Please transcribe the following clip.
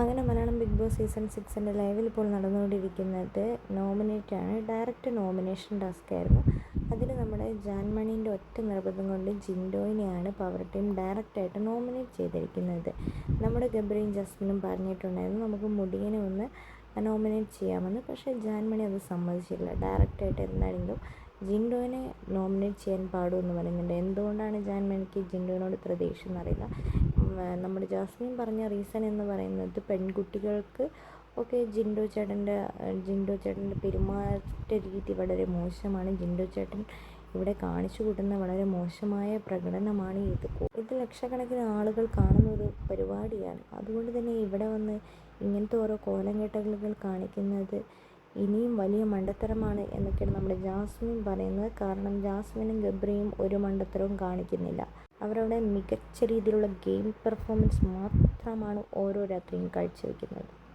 അങ്ങനെ Malayalam big boss season സിക്സിന്റെ ലൈവിൽ ഇപ്പോൾ നടന്നുകൊണ്ടിരിക്കുന്നത് നോമിനേറ്റ് ആണ് ഡയറക്റ്റ് നോമിനേഷൻ ടാസ്ക് ആയിരുന്നു. അതിൽ നമ്മുടെ ജാൻമണീന്റെ ഒറ്റ നിർബന്ധം കൊണ്ട് ജിൻഡോയിനെയാണ് പവർ ടീം ഡയറക്റ്റായിട്ട് നോമിനേറ്റ് ചെയ്തിരിക്കുന്നത്. നമ്മുടെ ഗബ്രിയും ജസ്മിനും പറഞ്ഞിട്ടുണ്ടായിരുന്നു നമുക്ക് മുടിയനെ ഒന്ന് നോമിനേറ്റ് ചെയ്യാമെന്ന്. പക്ഷേ ജാൻമണി അത് സമ്മതിച്ചില്ല. ഡയറക്റ്റായിട്ട് എന്താണെങ്കിലും ജിൻഡോനെ നോമിനേറ്റ് ചെയ്യാൻ പാടുമെന്ന് പറയുന്നുണ്ട്. എന്തുകൊണ്ടാണ് ജാൻമണിക്ക് ജിൻഡോനോട് ഇത്ര ദേഷ്യം എന്നറിയില്ല. നമ്മുടെ ജാസ്മിൻ പറഞ്ഞ റീസൺ എന്ന് പറയുന്നത് പെൺകുട്ടികൾക്ക് ഒക്കെ ജിൻഡോ ചേട്ടന്റെ ജിൻഡോ ചേട്ടന്റെ പെരുമാറ്റ രീതി വളരെ മോശമാണ്. ജിൻഡോ ചേട്ടൻ ഇവിടെ കാണിച്ചു കൂട്ടുന്ന വളരെ മോശമായ പ്രകടനമാണ് ഇത്. ഇത് ലക്ഷക്കണക്കിന് ആളുകൾ കാണുന്ന ഒരു പരിപാടിയാണ്. അതുകൊണ്ട് തന്നെ ഇവിടെ വന്ന് ഇങ്ങനത്തെ ഓരോ കോലം കെട്ടലുകൾ കാണിക്കുന്നത് ഇനിയും വലിയ മണ്ടത്തരമാണ് എന്നൊക്കെയാണ് നമ്മുടെ ജാസ്മിൻ പറയുന്നത്. കാരണം ജാസ്മിനും ഗബ്രിയും ഒരു മണ്ടത്തരവും കാണിക്കുന്നില്ല. അവരവിടെ മികച്ച രീതിയിലുള്ള ഗെയിം പെർഫോമൻസ് മാത്രമാണ് ഓരോ രാത്രിയും കാഴ്ചവെക്കുന്നത്.